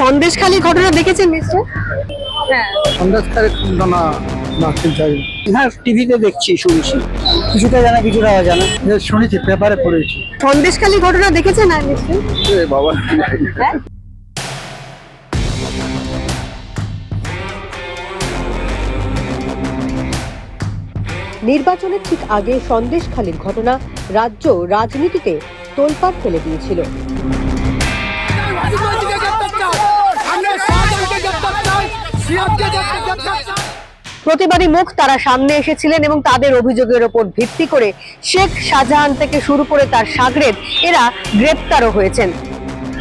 সন্দেশখালী ঘটনা দেখেছেন মিস্টার হ্যাঁ। হ্যাঁ টিভিতে দেখছি শুনছি। কিছুটা জানা কিছুটা অজানা। শুনেছি পেপারে পড়েছি। সন্দেশখালী ঘটনা দেখেছেন বাবা নির্বাচনের ঠিক আগে সন্দেশখালীর ঘটনা রাজ্য রাজনীতিতে তোলপাড় ফেলে দিয়েছিল। প্রতিবাদী মুখ তারা সামনে এসেছিলেন এবং তাদের অভিযোগের ওপর ভিত্তি করে শেখ শাহজাহান থেকে শুরু করে তার সাগরেদ এরা গ্রেপ্তারও হয়েছেন।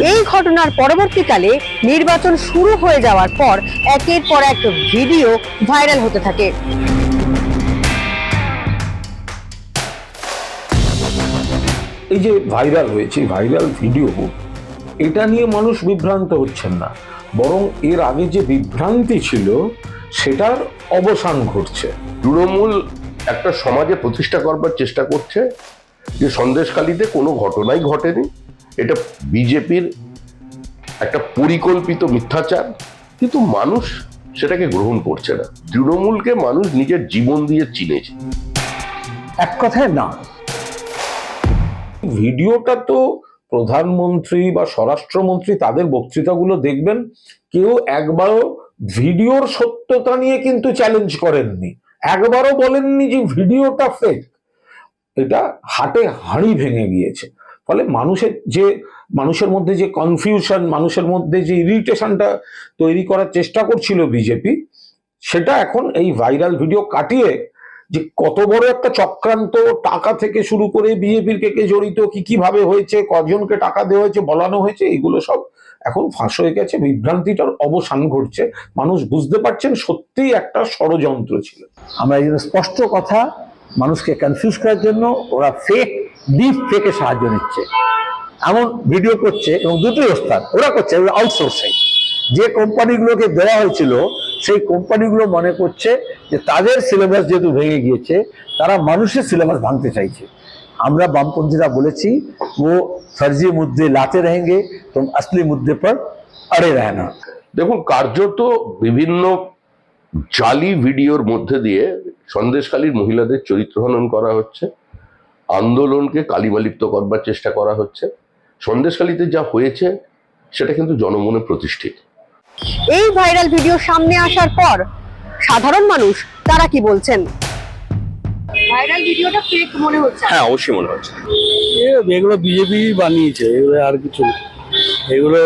এই ঘটনার পরবর্তীকালে নির্বাচন শুরু হয়ে যাওয়ার পর একের পর এক ভিডিও ভাইরাল হতে থাকে। এই যে ভাইরাল হয়েছে ভাইরাল ভিডিও, এটা নিয়ে মানুষ বিভ্রান্ত হচ্ছেন না। বরং এর আগে যে বিভ্রান্তি ছিল সেটার অবসান ঘটছে। তৃণমূল একটা সমাজে প্রতিষ্ঠা করবার চেষ্টা করছে যে সন্দেশকালীতে কোনো ঘটনাই ঘটেনি। এটা বিজেপির একটা পরিকল্পিত মিথ্যাচার কিন্তু মানুষ সেটাকে গ্রহণ করছে না। তৃণমূলকে মানুষ নিজের জীবন দিয়ে চিনেছে। এক কথায় না। ভিডিওটা তো প্রধানমন্ত্রী বা স্বরাষ্ট্রমন্ত্রী তাদের বক্তৃতাগুলো দেখবেন, কেউ একবারও ভিডিওর সত্যতা নিয়ে কিন্তু চ্যালেঞ্জ করেননি। একবারও বলেননি যে ভিডিওটা ফেক এটা হাটে হাঁড়ি ভেঙে গিয়েছে। ফলে মানুষের যে, মানুষের মধ্যে যে কনফিউশন মানুষের মধ্যে যে ইরিটেশনটা তৈরি করার চেষ্টা করছিল বিজেপি, সেটা এখন এই ভাইরাল ভিডিও কাটিয়ে যে কত বড় একটা চক্রান্ত টাকা থেকে শুরু করে বিজেপির কে কে জড়িত, কি কীভাবে হয়েছে, কজনকে টাকা দেওয়া হয়েছে, বলানো হয়েছে এগুলো সব এখন ফাঁস হয়ে গেছে, বিভ্রান্তিটার অবসান ঘটছে। মানুষ বুঝতে পারছেন সত্যিই একটা ষড়যন্ত্র ছিল। আমরা এই জন্য স্পষ্ট কথা মানুষকে কনফিউজ করার জন্য ওরা ফেক ডিপ ফেকে সাহায্য নিচ্ছে। এমন ভিডিও করছে এবং দুটোই ওস্তাদ, ওরা করছে, ওরা আউটসোর্সিং যে কোম্পানিগুলোকে দেওয়া হয়েছিল সেই কোম্পানিগুলো মনে করছে যে তাদের সিলেবাস যেহেতু ভেঙে গিয়েছে, তারা মানুষের সিলেবাস ভাঙতে চাইছে। আমরা বামপন্থীরা বলেছি, ও ফর্জি মুদ্দে লাতে রেহেঙ্গে এবং আসলি মুদ্দে পর আড়ে রে না দেখুন, কার্যত বিভিন্ন জালি ভিডিওর মধ্যে দিয়ে সন্দেশকালীর মহিলাদের চরিত্র হনন করা হচ্ছে, আন্দোলনকে কালিমালিপ্ত করবার চেষ্টা করা হচ্ছে। সন্দেশকালীতে যা হয়েছে, সেটা কিন্তু জনমনে প্রতিষ্ঠিত। এই ভাইরাল ভিডিও সামনে আসার পর সাধারণ মানুষ তারা কি বলছেন? ভাইরাল ভিডিওটা ফেক মনে হচ্ছে। হ্যাঁ অবশ্যই মনে হচ্ছে। এগুলো বিজেপি বানিয়েছে আর কিছু না। এগুলো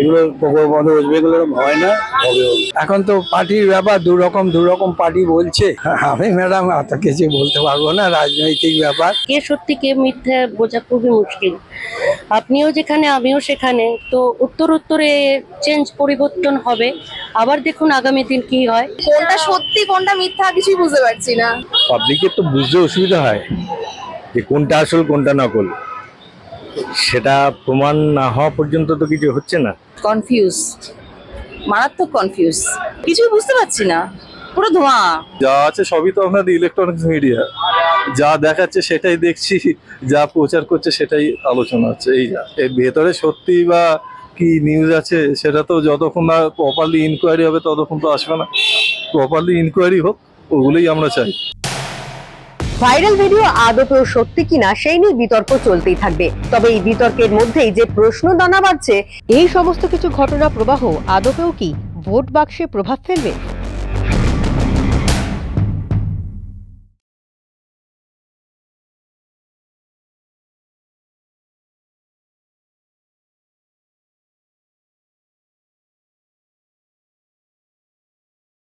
এগুলো বন্ধ বসবে এগুলো হয় না হবে এখন তো পার্টির ব্যাপার দু রকম দু রকম পার্টি বলছে। আমি ম্যাডাম এত কিছু বলতে পারব না রাজনৈতিক ব্যাপার। কে সত্যি কে মিথ্যে বোঝা খুবই মুশকিল। আপনিও যেখানে আমিও সেখানে। তো উত্তর উত্তরে চেঞ্জ পরিবর্তন হবে। আবার দেখুন আগামী দিন কি হয়। কোনটা সত্যি কোনটা মিথ্যা কিছুই বুঝতে পারছি না। পাবলিকের তো বুঝতে অসুবিধা হয় যে কোনটা আসল কোনটা নকল। সেটা প্রমাণ না হওয়া পর্যন্ত তো কিছু হচ্ছে না। কনফিউজ মারাত্মক কনফিউজ কিছুই বুঝতে পারছি না। পুরো ধোঁয়া। যা আছে সবই তো আপনাদের ইলেকট্রনিক্স মিডিয়া যা দেখাচ্ছে সেটাই দেখছি যা প্রচার করছে সেটাই আলোচনা হচ্ছে। এই যা। এর ভেতরে সত্যি বা কি নিউজ আছে সেটা তো যতক্ষণ না প্রপারলি ইনকোয়ারি হবে ততক্ষণ তো আসবে না। প্রপারলি ইনকোয়ারি হোক ওগুলোই আমরা চাই। ভাইরাল ভিডিও আদতেও সত্যি কিনা সেই নিয়ে বিতর্ক চলতেই থাকবে। তবে এই বিতর্কের মধ্যেই যে প্রশ্ন দানা বাড়ছে, এই সমস্ত কিছু ঘটনা প্রবাহ আদতেও কি ভোট বাক্সে প্রভাব ফেলবে?